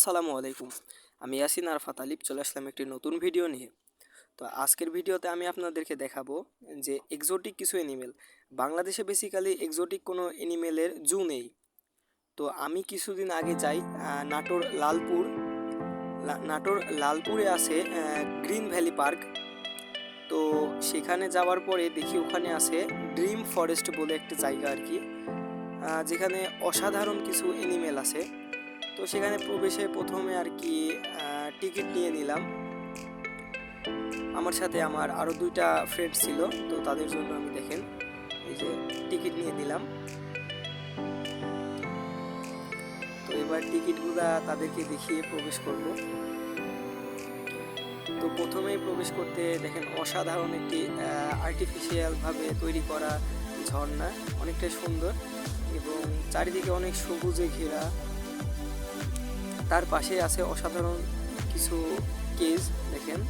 আসসালামু আলাইকুম। আমি ইয়াসিন আরফাত আলিফ, চলে আসলাম একটি নতুন ভিডিও নিয়ে। তো আজকের ভিডিওতে আমি আপনাদেরকে দেখাবো যে এক্সোটিক কিছু অ্যানিমেল বাংলাদেশে বেসিক্যালি এক্সোটিক কোনো অ্যানিমেলের জু নেই। তো আমি কিছুদিন আগে যাই নাটোর লালপুর। নাটোর লালপুরে আছে গ্রিন ভ্যালি পার্ক। তো সেখানে যাওয়ার পরে দেখি ওখানে আছে ড্রিম ফরেস্ট বলে একটা জায়গা আর কি যেখানে অসাধারণ কিছু অ্যানিমেল আছে। তো সেখানে প্রবেশে প্রথমে আর কি টিকিট নিয়ে নিলাম। আমার সাথে আমার আরও দুইটা ফ্রেন্ড ছিল, তো তাদের জন্য আমি দেখেন, এই যে টিকিট নিয়ে নিলাম। তো এবার টিকিটগুলা তাদেরকে দেখিয়ে প্রবেশ করব। তো প্রথমেই প্রবেশ করতে দেখেন অসাধারণ একটি আর্টিফিশিয়ালভাবে তৈরি করা ঝর্ণা, অনেকটাই সুন্দর এবং চারিদিকে অনেক সবুজে ঘেরা। তার পাশে আছে অসাধারণ কিছু কেজ দেখেন।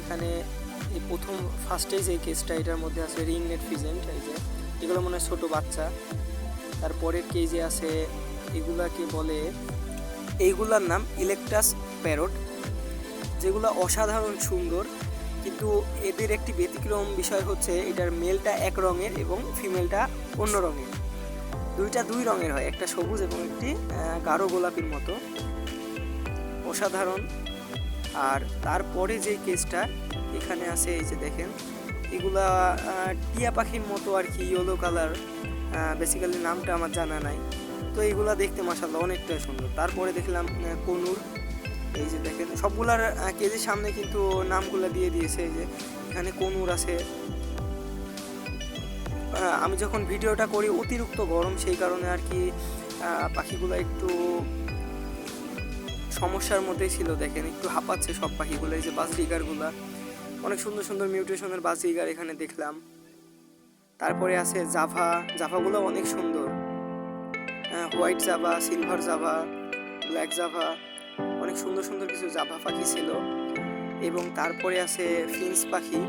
এখানে এই প্রথম ফার্স্টে যে কেজটা এটার মধ্যে আছে রিং নেট ফিজেন্ট, এই যে। এগুলো মনে হয় ছোটো বাচ্চা। তারপরের কেজে আছে, এগুলাকে বলে এইগুলার নাম ইলেকট্রাস প্যারট, যেগুলো অসাধারণ সুন্দর, কিন্তু এদের একটি ব্যতিক্রম বিষয় হচ্ছে, এটার মেলটা এক রঙের এবং ফিমেলটা অন্য রঙের। দুইটা দুই রঙের হয়, একটা সবুজ এবং একটি গাঢ় গোলাপির মতো। অসাধারণ। আর তারপরে যে কেসটা, এখানে আছে এই যে দেখেন, এগুলা টিয়া পাখির মতো আর কি ইয়েলো কালার বেসিক্যালি নামটা আমার জানা নাই। তো এইগুলা দেখতে মাসাল্লাহ অনেকটা সুন্দর। তারপরে দেখলাম কনুর। এই যে দেখেন, সবগুলার কেজির সামনে কিন্তু নামগুলা দিয়ে দিয়েছে, এই যে এখানে কনুর আছে। আমি যখন ভিডিওটা করি অতিরিক্ত গরম, সেই কারণে আর কি পাখিগুলো একটু সমস্যার মধ্যে ছিল দেখেন। একটু হাঁপাচ্ছে সব পাখিগুলো, এই যে বাস রিগারগুলা অনেক সুন্দর সুন্দর মিউটেশনের বাস রিগার এখানে দেখলাম। তারপরে আছে জাভা। জাভাগুলো অনেক সুন্দর। White Java, silver Java, black Java, অনেক সুন্দর সুন্দর কিছু জাভা পাখি ছিল। এবং তারপরে আছে ফিন্স পাখি।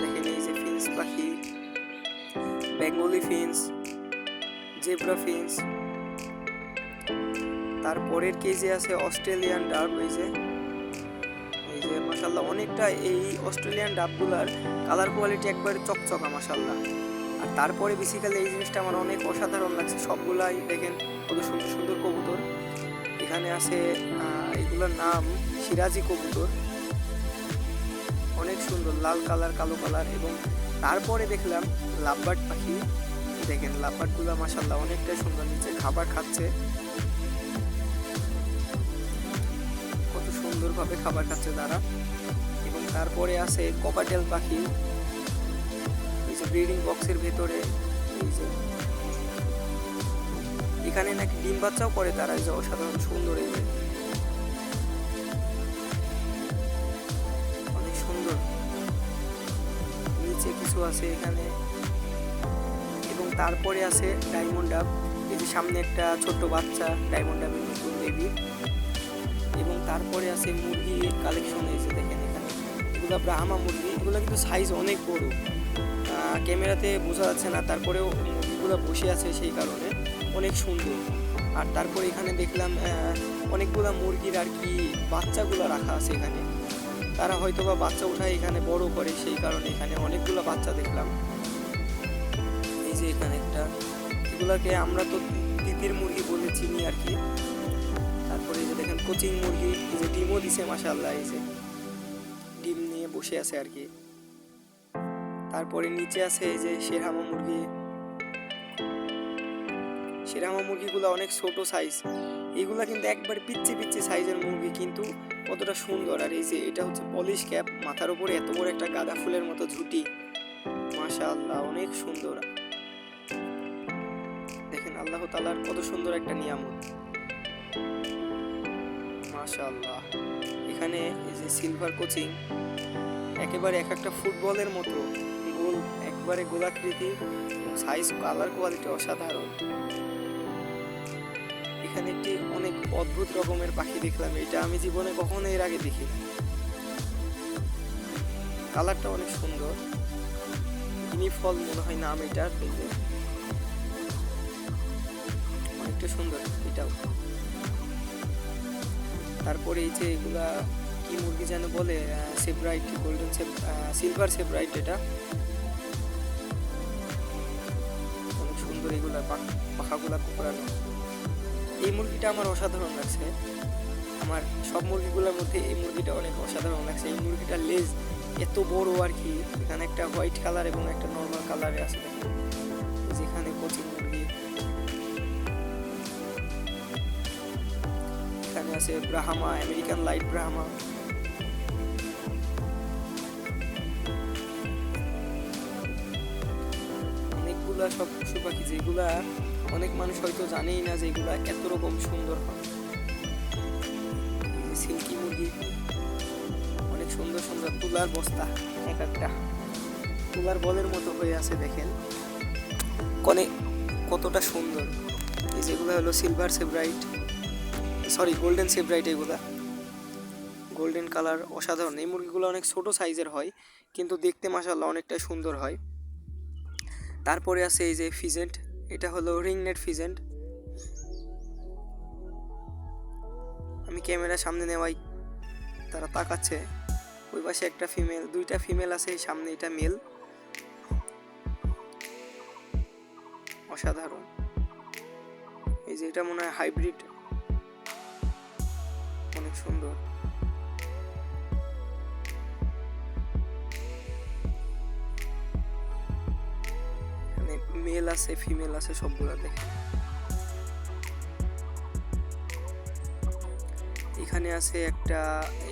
দেখেন এই যে ফিন্স পাখি। বেঙ্গলি ফিন্স জেব্রা ফিন্স তারপরের কেজে আছে অস্ট্রেলিয়ান ডাব এই যে এই যে মাসাল্লাহ অনেকটা এই অস্ট্রেলিয়ান ডাবগুলার কালার কোয়ালিটি একবারে চকচকা মাসাল্লাহ আর তারপরে বেসিক্যালি এই জিনিসটা আমার অনেক অসাধারণ লাগছে, সবগুলাই দেখেন কত সুন্দর সুন্দর কবুতর। এখানে আছে এগুলোর নাম সিরাজি কবুতর। অনেক সুন্দর, লাল কালার কালো কালার এবং তারপরে দেখলাম লাভবার্ড পাখি। দেখেন, লাভবার্ডগুলো মাসাল্লাহ অনেকটাই সুন্দর নিচে খাবার খাচ্ছে। কত সুন্দরভাবে খাবার খাচ্ছে তারা। এবং তারপরে আছে কপাটেল পাখি। এই যে ব্রিডিং বক্সের ভেতরে, এই যে এখানে নাকি ডিম বাচ্চাও করে তারা যে অসাধারণ সুন্দর এই কিছু আছে এখানে। এবং তারপরে আছে ডায়মন্ড ডাব এই যে সামনে একটা ছোট্ট বাচ্চা ডায়মন্ড ডাবের নতুন বেবি এবং তারপরে আছে মুরগি কালেকশন এসে দেখেন এখানে। এগুলো ব্রাহ্মা মুরগি। এগুলো কিন্তু সাইজ অনেক বড়। ক্যামেরাতে বোঝা যাচ্ছে না, তারপরেও মুরগিগুলো বসে আছে সেই কারণে অনেক সুন্দর। আর তারপরে এখানে দেখলাম অনেকগুলা মুরগির আর কি বাচ্চাগুলো রাখা আছে এখানে। তারা হয়তো বা বাচ্চা উঠায় এখানে বড় করে, সেই কারণে এখানে অনেকগুলো বাচ্চা দেখলাম। এই যে এখানে একটা, এগুলাকে আমরা তো তিতির মুরগি বলে চিনি আর কি। তারপরে এই যে দেখেন কোচিং মুরগি যে ডিমও দিছে মাসাল্লাহ এই যে ডিম নিয়ে বসে আছে আর কি। তারপরে নিচে আছে এই যে শেরহামা মুরগি। শেরহামা মুরগিগুলো অনেক ছোট সাইজ এগুলা কিন্তু একবার পিচ্ছি পিচ্ছি সাইজের মুরগি, কিন্তু কতটা সুন্দর। আর এই যে এটা হচ্ছে পলিশ ক্যাপ মাথার উপরে এত বড় একটা গাঁদা ফুলের মতো ঝুটি। মাশাআল্লাহ, অনেক সুন্দর। দেখেন আল্লাহ তালার কত সুন্দর একটা নিয়ামত। মাশাআল্লাহ, এখানে এই যে সিলভার কোচিং একেবারে এক একটা ফুটবলের মতো গোল, একবারে গোলাকৃতি সাইজ কালার কোয়ালিটি অসাধারণ। এখানে একটি অনেক অদ্ভুত রকমের পাখি দেখলাম। এটা আমি জীবনে কখনো এর আগে দেখি কালারটা অনেক সুন্দর। গিনি ফল মনে হয় নাম এটার অনেকটা সুন্দর এটাও। তারপরে এই যে এগুলা, কি মুরগি যেন বলে সেব্রাইট গোল্ডেন সিলভার সেব্রাইট এটা। অনেক সুন্দর এগুলা পাখ- পাখাগুলা কুকড়ানো এই মুরগিটা আমার অসাধারণ লাগছে। আমার সব মুরগিগুলোর মধ্যে এই মুরগিটা অনেক অসাধারণ লাগছে। এই মুরগিটার লেজ এত বড় আর কি, এখানে একটা হোয়াইট কালার এবং একটা নর্মাল কালারে আছে যেখানে কোচিং মুরগি। এখানে আছে ব্রাহামা, আমেরিকান লাইট ব্রাহামা। অনেকগুলা সব পশু পাখি যেগুলা অনেক মানুষ হয়তো জানেই না যে এগুলো এত রকম সুন্দর হয়। সিল্কি মুরগি, অনেক সুন্দর সুন্দর তুলার বস্তা, এক একটা। তুলার বলের মতো হয়ে আছে দেখেন। কনে কতটা সুন্দর। এই যেগুলো হলো silver Sebright sorry golden Sebright এগুলা। গোল্ডেন কালার অসাধারণ। এই মুরগিগুলো অনেক ছোট সাইজের হয়, কিন্তু দেখতে মাসাল্লাহ অনেকটা সুন্দর হয়। তারপরে আছে এই যে ফিজেন্ট এটা হলো রিং রিংনেট ফিজেন্ট আমি ক্যামেরা সামনে নেওয়াই। তারা তাকাচ্ছে। ওই পাশে একটা ফিমেল দুইটা ফিমেল আছে সামনে এটা মেল অসাধারণ। এই যে এটা মনে হয় হাইব্রিড অনেক সুন্দর। মেল আছে ফিমেল আছে, সবগুলো দেখে। এখানে আছে একটা,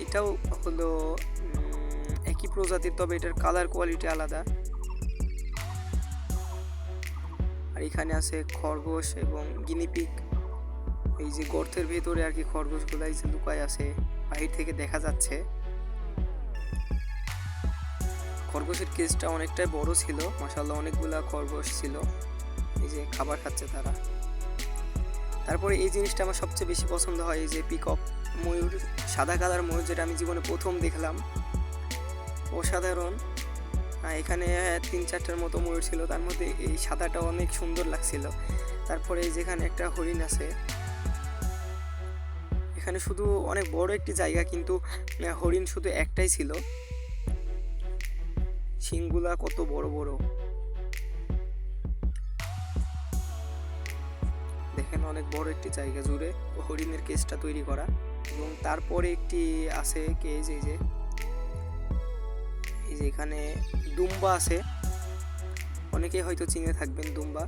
এটাও হলো একই প্রজাতির, তবে এটার কালার কোয়ালিটি আলাদা। আর এখানে আছে খরগোশ এবং গিনিপিক এই যে গর্তের ভেতরে আর কি খরগোশগুলো, এই যে লুকায় আছে বাহির থেকে দেখা যাচ্ছে। খরগোশের কেসটা অনেকটাই বড় ছিল। মাসাল্লাহ অনেকগুলা খরগোশ ছিল। এই যে খাবার খাচ্ছে তারা। তারপরে এই জিনিসটা আমার সবচেয়ে বেশি পছন্দ হয়, এই যে পিকক ময়ূর, সাদা কালার ময়ূর যেটা আমি জীবনে প্রথম দেখলাম। অসাধারণ। এখানে তিন চারটার মতো ময়ূর ছিল, তার মধ্যে এই সাদাটা অনেক সুন্দর লাগছিল। তারপরে যেখানে একটা হরিণ আছে, এখানে শুধু অনেক বড় একটি জায়গা, কিন্তু হরিণ শুধু একটাই ছিল। শিংগুলা কত বড় বড়। দেখেন অনেক বড় একটি জায়গা জুড়ে হরিণের কেসটা তৈরি করা এবং তারপরে একটি আছে কেজ, এই যে। এই যে এখানে দুম্বা আছে। অনেকেই হয়তো চিনে থাকবেন দুম্বা।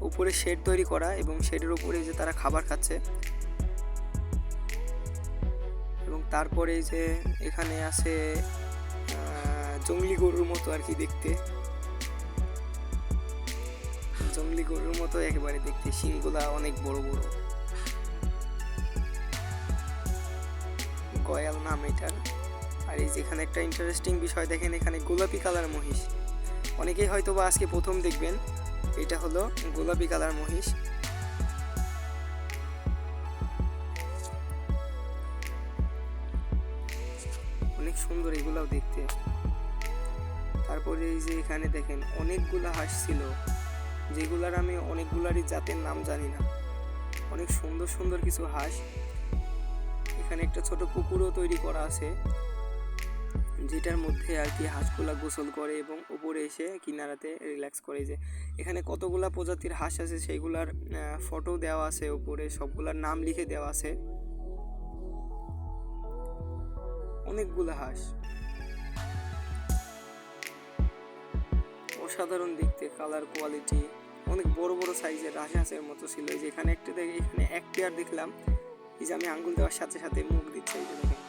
উপরে শেড তৈরি করা এবং শেডের উপরে যে তারা খাবার খাচ্ছে। এবং তারপরে যে এখানে আছে জংলি গরুর মতো আর কি দেখতে। জংলি গরুর মতো একেবারে দেখতে। শিংগুলা অনেক বড় বড়। গয়াল নাম এটার। আর এই যেখানে একটা ইন্টারেস্টিং বিষয় দেখেন, এখানে গোলাপি কালার মহিষ। অনেকেই হয়তো বা আজকে প্রথম দেখবেন। এটা হলো গোলাপি কালার মহিষ। অনেক সুন্দর এগুলাও দেখতে। তারপরে এই যে এখানে দেখেন অনেকগুলো হাঁস ছিল, যেগুলার আমি অনেকগুলারই জাতের নাম জানি না। অনেক সুন্দর সুন্দর কিছু হাঁস। এখানে একটা ছোট পুকুরও তৈরি করা আছে, যেটার মধ্যে আর কি হাঁসগুলা গোসল করে এবং উপরে এসে কিনারাতে রিল্যাক্স করে। যে এখানে কতগুলা প্রজাতির হাঁস আছে সেইগুলার ফটো দেওয়া আছে উপরে, সবগুলার নাম লিখে দেওয়া আছে। অনেকগুলা হাঁস। অসাধারণ দেখতে কালার কোয়ালিটি অনেক বড় বড় সাইজের রাজ হাঁসের মতো ছিল। যে এখানে একটা দেখে, এখানে এক পেয়ার দেখলাম। এই যে আমি আঙ্গুল দেওয়ার সাথে সাথে মুখ দিচ্ছে, এই যে দেখেন।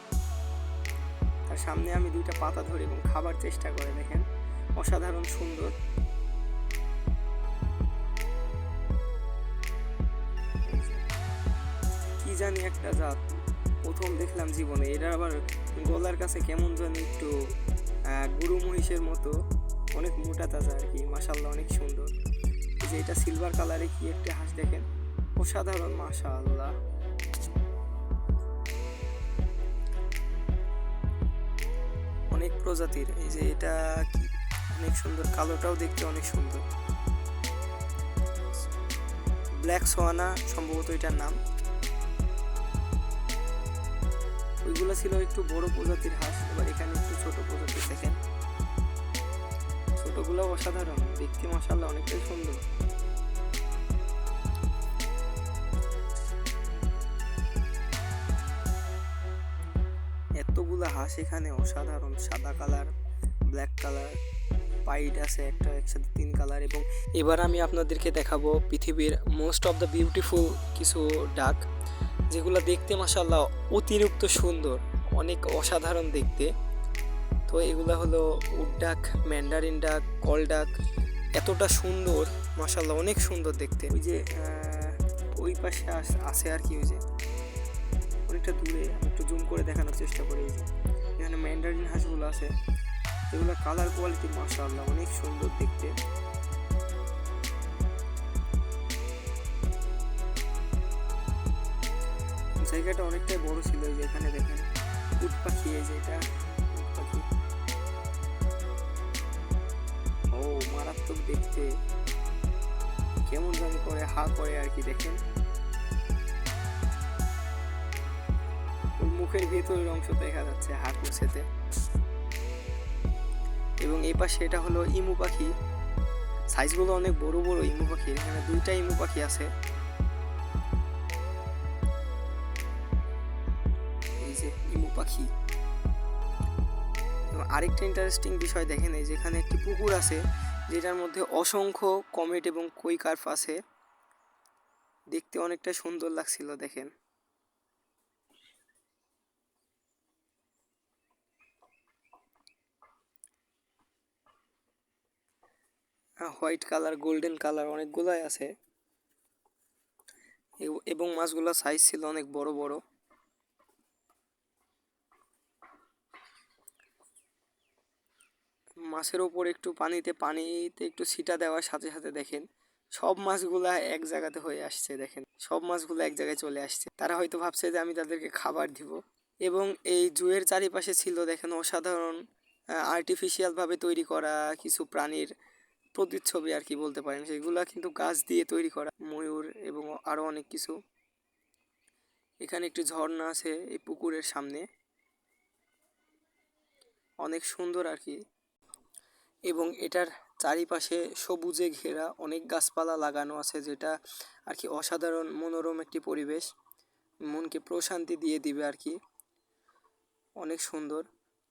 তার সামনে আমি দুইটা পাতা ধরে এবং খাবার চেষ্টা করে দেখেন। অসাধারণ সুন্দর। কি জানি একটা জাত, প্রথম দেখলাম জীবনে। এটা আবার গলার কাছে কেমন জানি একটু গুরু মহিষের মতো। অনেক মোটা তাজা আর কি মাসাল্লাহ অনেক সুন্দর। যে এটা সিলভার কালারে কি একটা হাঁস দেখেন? অসাধারণ, মাশাআল্লাহ। অনেক প্রজাতির, এই যে এটা কি অনেক সুন্দর, কালোটাও দেখতে অনেক সুন্দর। ব্ল্যাক সোয়ানা, সম্ভবত এটার নাম। ওইগুলো ছিল একটু বড় প্রজাতির হাঁস, এবার এখানে একটু ছোট প্রজাতির দেখেন। ছোটগুলো অসাধারণ, দেখতে মশাল্লা অনেকটাই সুন্দর। এতগুলো হাঁস এখানে অসাধারণ, সাদা কালার ব্ল্যাক কালার পাইট আছে একটা, একসাথে তিন কালার এবং এবার আমি আপনাদেরকে দেখাবো পৃথিবীর মোস্ট অফ দ্য বিউটিফুল কিছু ডাক, যেগুলো দেখতে মাসাল্লাহ অতিরিক্ত সুন্দর, অনেক অসাধারণ দেখতে। তো এগুলো হলো উড ডাক, ম্যান্ডারিন ডাক, কল ডাক, এতটা সুন্দর মাসাল্লাহ অনেক সুন্দর দেখতে। ওই যে ওই পাশে আছে আর কি ওই যে, অনেকটা দূরে একটু জুম করে দেখানোর চেষ্টা করি এই যে। এখানে ম্যান্ডারিন হাঁসগুলো আছে, এগুলো কালার কোয়ালিটি মাসাল্লাহ অনেক সুন্দর দেখতে। জায়গাটা অনেকটাই বড় ছিল এই যে এখানে দেখেন, উট পাখি এই যে এটা। ও মারাত্মক দেখতে। কেমন জানি করে, হা করে আর কি, দেখেন। মুখের ভেতরের অংশ দেখা যাচ্ছে হা কুচেতে এবং এই পাশে এটা হলো ইমু পাখি। সাইজগুলো অনেক বড় বড় ইমু পাখি। এখানে দুইটা ইমু পাখি আছে। এই যে পাখি। আরেকটা ইন্টারেস্টিং বিষয় দেখেন, এই যেখানে পুকুর আছে, যেটার মধ্যে অসংখ্য কমেট এবং কই কার্প আছে। দেখতে অনেকটা সুন্দর লাগছিল, দেখেন। হোয়াইট কালার, গোল্ডেন কালার অনেকগুলাই আছে। এব- মাছগুলোর সাইজ ছিল অনেক বড় বড়। মাছের ওপর একটু পানিতে পানিতে একটু ছিটা দেওয়ার সাথে সাথে দেখেন, সব মাছগুলা এক জায়গাতে হয়ে আসছে দেখেন। সব মাছগুলো এক জায়গায় চলে আসছে। তারা হয়তো ভাবছে যে আমি তাদেরকে খাবার দিব। এবং এই জুয়ের চারিপাশে ছিল দেখেন অসাধারণ আর্টিফিশিয়ালভাবে তৈরি করা কিছু প্রাণীর প্রতিচ্ছবি আর কি বলতে পারেন। সেগুলা কিন্তু গাছ দিয়ে তৈরি করা, ময়ূর এবং আরও অনেক কিছু। এখানে একটি ঝর্ণা আছে এই পুকুরের সামনে। অনেক সুন্দর আর কি। এবং এটার চারিপাশে সবুজে ঘেরা অনেক গাছপালা লাগানো আছে যেটা আর কি অসাধারণ মনোরম একটি পরিবেশ। মনকে প্রশান্তি দিয়ে দিবে আর কি। অনেক সুন্দর।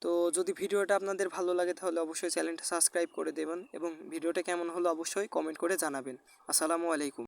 তো যদি ভিডিওটা আপনাদের ভালো লাগে তাহলে অবশ্যই চ্যানেলটা সাবস্ক্রাইব করে দেবেন এবং ভিডিওটা কেমন হলো অবশ্যই কমেন্ট করে জানাবেন। আসসালামু আলাইকুম।